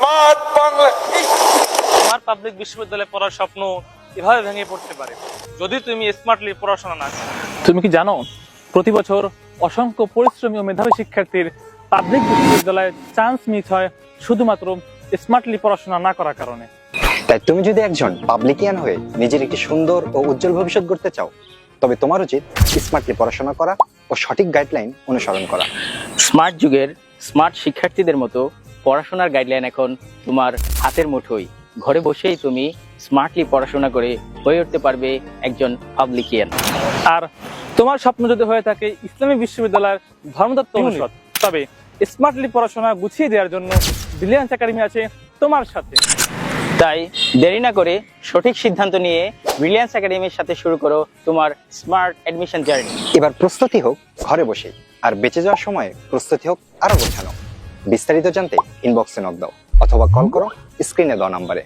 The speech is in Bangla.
স্মার্ট বাংলা। তোমার পাবলিক বিশ্ববিদ্যালয়ে পড়ার স্বপ্ন এভাবে ভেঙে পড়তে পারে। যদি তুমি স্মার্টলি পড়াশোনা না করো। তুমি কি জানো প্রতি বছর অসংখ্য পরিশ্রমী ও মেধাবী শিক্ষার্থীর পাবলিক বিশ্ববিদ্যালয়ে চান্স মিস হয় শুধুমাত্র স্মার্টলি পড়াশোনা না করার কারণে। তাই তুমি যদি একজন পাবলিকিয়ান হয়ে নিজের একটি সুন্দর ও উজ্জ্বল ভবিষ্যৎ গড়তে চাও তবে তোমার উচিত স্মার্টলি পড়াশোনা করা ও সঠিক গাইডলাইন অনুসরণ করা। স্মার্ট যুগের স্মার্ট শিক্ষার্থীদের মতো পড়াশোনার গাইডলাইন এখন তোমার হাতের মুঠোয়। ঘরে বসেই তুমি স্মার্টলি পড়াশোনা করে হয়ে উঠতে পারবে একজন পাবলিকিয়ান আর তোমার স্বপ্ন যদি হয়ে থাকে ইসলামী বিশ্ববিদ্যালয়ের ধর্মতত্ত্ব অনুষদ তবে স্মার্টলি পড়াশোনা গুছিয়ে দেওয়ার জন্য ব্রিলিয়ান্স একাডেমি আছে তোমার সাথে। তাই দেরি না করে সঠিক সিদ্ধান্ত নিয়ে ব্রিলিয়ান্স একাডেমির সাথে শুরু করো তোমার স্মার্ট অ্যাডমিশন জার্নি এবার প্রস্তুতি হোক ঘরে বসে আর বেঁচে যাওয়ার সময় প্রস্তুতি হোক আরও গোছানো। বিস্তারিত জানতে ইনবক্সে নক দাও অথবা কল করো স্ক্রিনে দেওয়া নাম্বারে